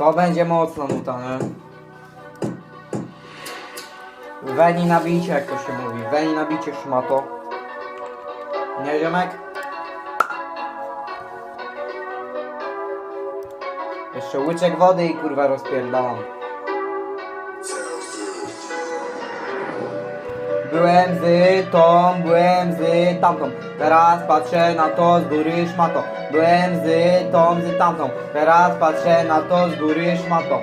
To będzie mocno nuta, nie? Weni na bicie, jak to się mówi. Weni na bicie szmato. Nie, ziomek? Jeszcze łyczek wody i kurwa rozpierdalam. Byłem z tą, byłem z tamtą. Teraz patrzę na to z góry szmato. Byłem z tą, z tamtą. Teraz patrzę na to z góry szmato.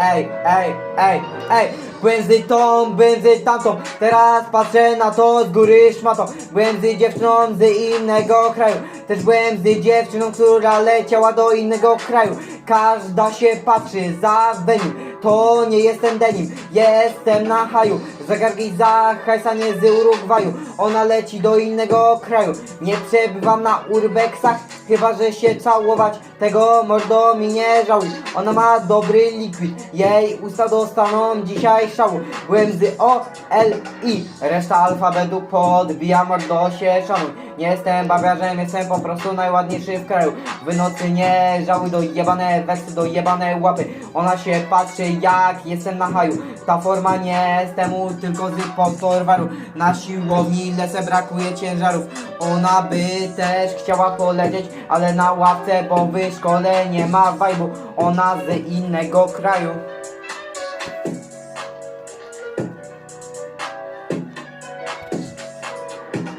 Ej, ej, ej, ej Byłem z tą, byłem z tamtą Teraz patrzę na to z góry szmato Byłem z dziewczyną z innego kraju Też byłem z dziewczyną, która leciała do innego kraju Każda się patrzy za denim To nie jestem denim, jestem na haju Zegarki za hajsa nie z Urugwaju. Ona leci do innego kraju. Nie przebywam na urbexach Chyba, że się całować Tego mordo mi nie żałuj. Ona ma dobry likwid Jej usta dostaną dzisiaj szału. Byłem z O, L, I Reszta alfabetu podbija mordo się szanuj. Nie jestem bawiarzem, jestem po prostu najładniejszy w kraju. W nocy nie żałuj do jebane weksy, do jebane łapy. Ona się patrzy jak jestem na haju. Ta forma nie jest temu tylko z podtorwaru Na siłowni lesę brakuje ciężarów. Ona by też chciała polecieć Ale na ławce, bo w szkole nie ma wajbu. Ona z innego kraju.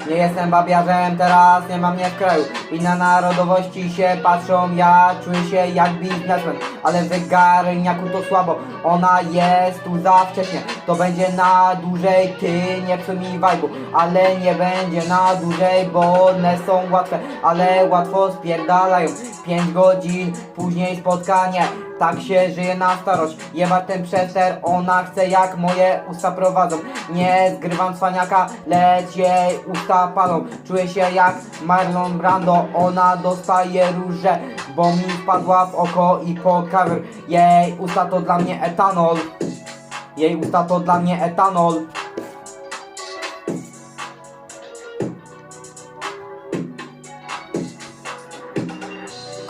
Nie jestem babiarzem, teraz nie mam mnie w kraju Inne narodowości się patrzą, ja czuję się jak biznesmen Ale w garniaku to słabo, ona jest tu za wcześnie. To będzie na dłużej, ty nie psuj mi wajbu Ale nie będzie na dłużej, bo one są łatwe Ale łatwo spierdalają. 5 godzin, później spotkanie tak się żyje na starość. Jeba ten przester, ona chce jak moje usta prowadzą. Nie zgrywam cwaniaka, lecz jej usta palą. Czuję się jak Marlon Brando Ona dostaje róże, bo mi wpadła w oko i po cover Jej usta to dla mnie etanol. Jej usta to dla mnie etanol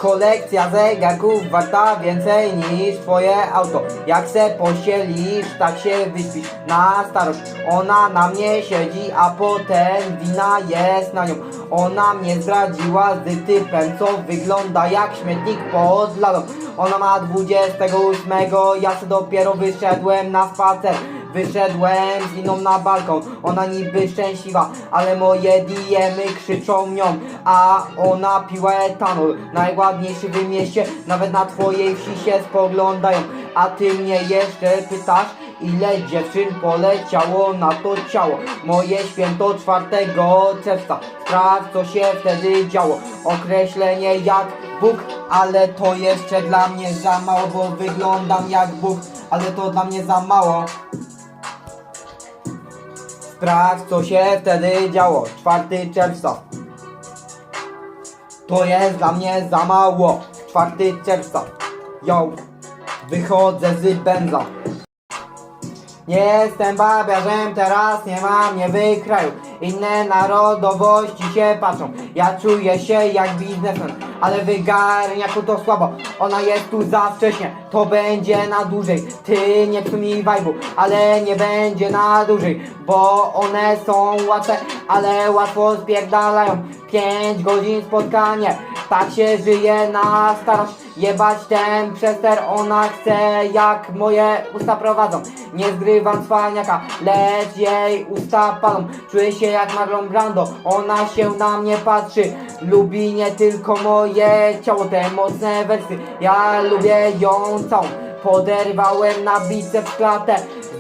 Kolekcja zegarków warta więcej niż twoje auto. Jak se pościelisz, tak się wyśpisz. Na starość. Ona na mnie siedzi, a potem wina jest na nią. Ona mnie zdradziła z typem, co wygląda jak śmietnik pod ladą Ona ma 28, ja se dopiero wyszedłem na spacer Wyszedłem z inną na balkon. Ona niby szczęśliwa, ale moje diemy krzyczą nią. A ona piła etanol Najładniejszy w mieście. Nawet na twojej wsi się spoglądają. A ty mnie jeszcze pytasz Ile dziewczyn poleciało na to ciało. Moje święto 4 czerwca. Sprawdź co się wtedy działo. Określenie jak Bóg Ale to jeszcze dla mnie za mało Bo wyglądam jak Bóg Ale to dla mnie za mało Sprawdź co się wtedy działo. 4 czerwca. To jest dla mnie za mało. 4 czerwca. Yo Wychodzę z benza nie jestem babiarzem, teraz nie mam nie w kraju Inne narodowości się patrzą. Ja czuję się jak biznesmen Ale w garniaku to słabo. Ona jest tu za wcześnie. To będzie na dłużej. Ty nie psuj mi wajbu Ale nie będzie na dłużej Bo one są łatwe Ale łatwo spierdalają. 5 godzin spotkanie Tak się żyje na starość. Jebać ten przester, ona chce jak moje usta prowadzą. Nie zgrywam cwaniaka, lecz jej usta palą. Czuję się jak Marlon Brando, ona się na mnie patrzy. Lubi nie tylko moje ciało, te mocne wersy. Ja lubię ją całą. Poderwałem na biceps klatę.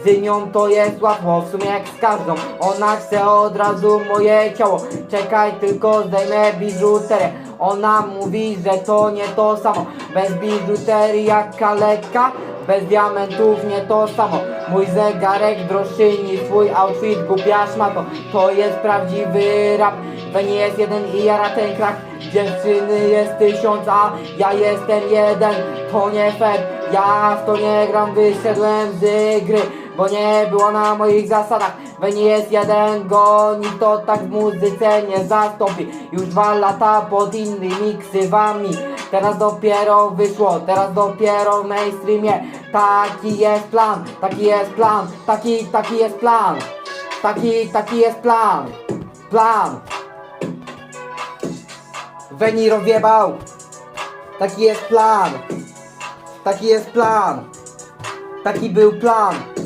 Z nią to jest łatwo, w sumie jak z każdą. Ona chce od razu moje ciało. Czekaj tylko zdejmę biżuterię Ona mówi, że to nie to samo. Bez biżuterii jak kaleka Bez diamentów nie to samo. Mój zegarek droższy niż twój outfit Głupia szmato, to jest prawdziwy rap. To nie jest jeden i jara ten krak. Dziewczyny jest tysiąc, a ja jestem jeden. To nie fair, ja w to nie gram Wyszedłem z gry bo nie było na moich zasadach. Weni jest jeden go, nikt to tak w muzyce nie zastąpi. Już dwa lata pod innymi ksywami. Teraz dopiero wyszło, teraz dopiero w mainstreamie. Taki jest plan, taki jest plan, taki, taki jest plan. Taki, taki jest plan. Plan. Weni rozjebał. Taki jest plan. Taki jest plan. Taki był plan